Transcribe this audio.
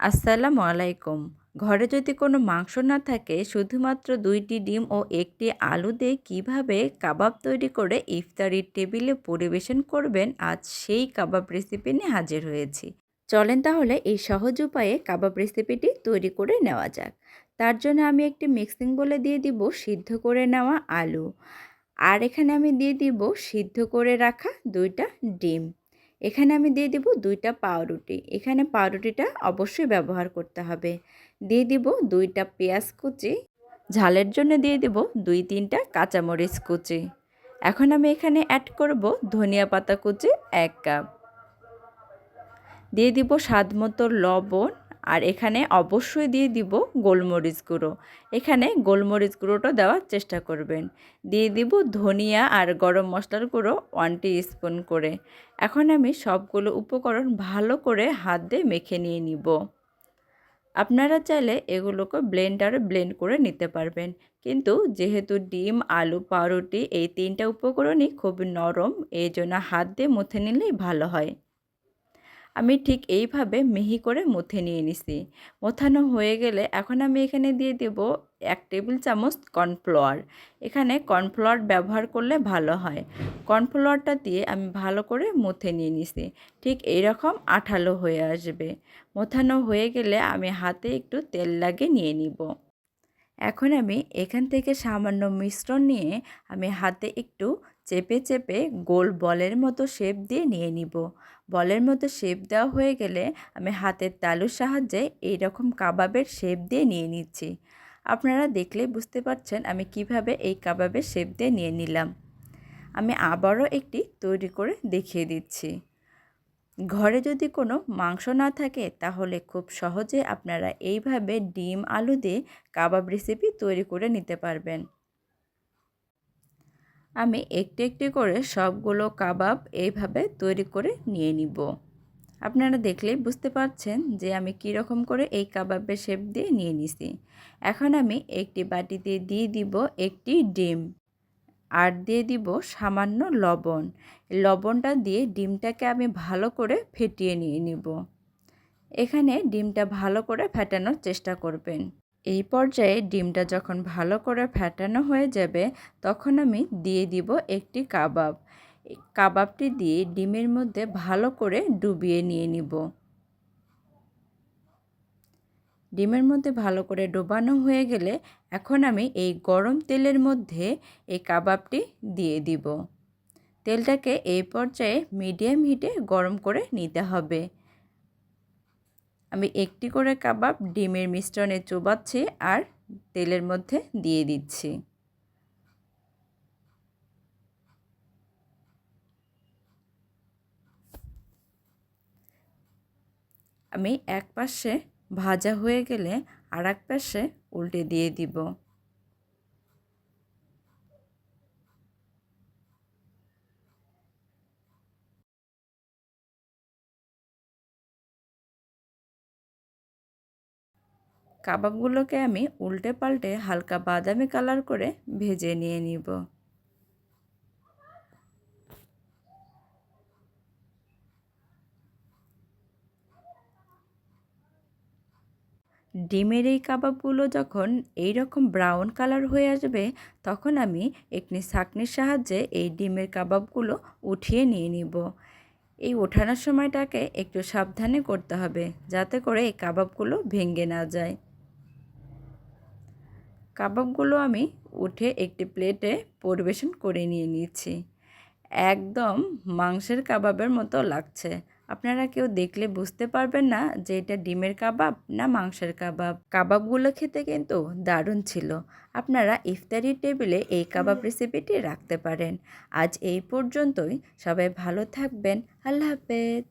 আসসালামু আলাইকুম। ঘরে যদি কোনো মাংস না থাকে, শুধুমাত্র দুইটি ডিম ও একটি আলু দিয়ে কীভাবে কাবাব তৈরি করে ইফতারির টেবিলে পরিবেশন করবেন, আজ সেই কাবাব রেসিপি নিয়ে হাজির হয়েছি। চলেন তাহলে এই সহজ উপায়ে কাবাব রেসিপিটি তৈরি করে নেওয়া যাক। তার জন্য আমি একটি মিক্সিং বলে দিয়ে দিব সিদ্ধ করে নেওয়া আলু। আর এখানে আমি দিয়ে দিব সিদ্ধ করে রাখা দুইটা ডিম। এখানে আমি দিয়ে দেব দুইটা পাউরুটি। এখানে পাউরুটিটা অবশ্যই ব্যবহার করতে হবে। দিয়ে দিব দুইটা পেঁয়াজ কুচি। ঝালের জন্য দিয়ে দেব দুই তিনটা কাঁচামরিচ কুচি। এখন আমি এখানে অ্যাড করব ধনিয়া পাতা কুচি এক কাপ দিয়ে দিব স্বাদ মতো লবণ। আর এখানে অবশ্যই দিয়ে দিব গোলমরিচ গুঁড়ো। এখানে গোলমরিচ গুঁড়োটা দেওয়ার চেষ্টা করবেন। দিয়ে দিব ধনিয়া আর গরম মশলার গুঁড়ো ওয়ান স্পুন করে। এখন আমি সবগুলো উপকরণ ভালো করে হাত দিয়ে মেখে নিয়ে নিব। আপনারা চাইলে এগুলোকে ব্লেন্ডারে ব্লেন্ড করে নিতে পারবেন। কিন্তু যেহেতু ডিম, আলু, পাউরুটি এই তিনটা উপকরণই খুব নরম, এই জন্য হাত দিয়ে মুথে নিলেই ভালো হয়। আমি ঠিক এইভাবে মিহি করে মুথে নিয়ে নিছি। মোথানো হয়ে গেলে এখন আমি এখানে দিয়ে দেব এক টেবিল চামচ কর্নফ্লাওয়ার। এখানে কর্নফ্লাওয়ার ব্যবহার করলে ভালো হয়। কর্নফ্লাওয়ারটা দিয়ে আমি ভালো করে মুথে নিয়ে নিছি। ঠিক এইরকম আঠালো হয়ে আসবে। মোথানো হয়ে গেলে আমি হাতে একটু তেল লাগিয়ে নিয়ে নিব। এখন আমি এখান থেকে সামান্য মিশ্রণ নিয়ে আমি হাতে একটু চেপে চেপে গোল বলের মতো শেপ দিয়ে নিয়ে নিব। বলের মতো শেপ দেওয়া হয়ে গেলে আমি হাতের তালুর সাহায্যে এই রকম কাবাবের শেপ দিয়ে নিয়ে নিচ্ছি। আপনারা দেখলেই বুঝতে পারছেন আমি কীভাবে এই কাবাবের শেপ দিয়ে নিয়ে নিলাম। আমি আবারও একটি তৈরি করে দেখিয়ে দিচ্ছি। ঘরে যদি কোনো মাংস না থাকে তাহলে খুব সহজে আপনারা এইভাবে ডিম, আলু দিয়ে কাবাব রেসিপি তৈরি করে নিতে পারবেন। আমি একটি একটি করে সবগুলো কাবাব এইভাবে তৈরি করে নিয়ে নিব। আপনারা দেখলেই বুঝতে পারছেন যে আমি কি রকম করে এই কাবাবের শেপ দিয়ে নিয়ে নিছি। এখন আমি একটি বাটিতে দিয়ে দিব একটি ডিম আর দিয়ে দিব সামান্য লবণ। লবণটা দিয়ে ডিমটাকে আমি ভালো করে ফেটিয়ে নিয়ে নিব। এখানে ডিমটা ভালো করে ফেটানোর চেষ্টা করবেন। এই পর্যায়ে ডিমটা যখন ভালো করে ফেটানো হয়ে যাবে, তখন আমি দিয়ে দিব একটি কাবাব। কাবাবটি দিয়ে ডিমের মধ্যে ভালো করে ডুবিয়ে নিয়ে নিব। ডিমের মধ্যে ভালো করে ডোবানো হয়ে গেলে এখন আমি এই গরম তেলের মধ্যে এই কাবাবটি দিয়ে দিব। তেলটাকে এই পর্যায়ে মিডিয়াম হিটে গরম করে নিতে হবে। আমি একটি করে কাবাব ডিমের মিশ্রণে চোবাচ্ছি আর তেলের মধ্যে দিয়ে দিচ্ছি। আমি এক পাশে ভাজা হয়ে গেলে আর এক পাশে উল্টে দিয়ে দিব। কাবাবগুলোকে আমি উল্টে পাল্টে হালকা বাদামি কালার করে ভেজে নিয়ে নিব। ডিমের এই কাবাবগুলো যখন এই রকম ব্রাউন কালার হয়ে আসবে, তখন আমি একটি ছাকনির সাহায্যে এই ডিমের কাবাবগুলো উঠিয়ে নিয়ে নিব। এই ওঠানোর সময়টাকে একটু সাবধানে করতে হবে, যাতে করে এই কাবাবগুলো ভেঙে না যায়। কাবাবগুলো আমি উঠে একটি প্লেটে পরিবেশন করে নিয়ে নিচ্ছি একদম মাংসের কাবাবের মতো লাগছে। আপনারা কেউ দেখলে বুঝতে পারবেন না যে এটা ডিমের কাবাব না মাংসের কাবাব। কাবাবগুলো খেতে কিন্তু দারুণ ছিল। আপনারা ইফতারি টেবিলে এই কাবাব রেসিপিটি রাখতে পারেন। আজ এই পর্যন্তই। সবাই ভালো থাকবেন। আল্লাহ হাফেজ।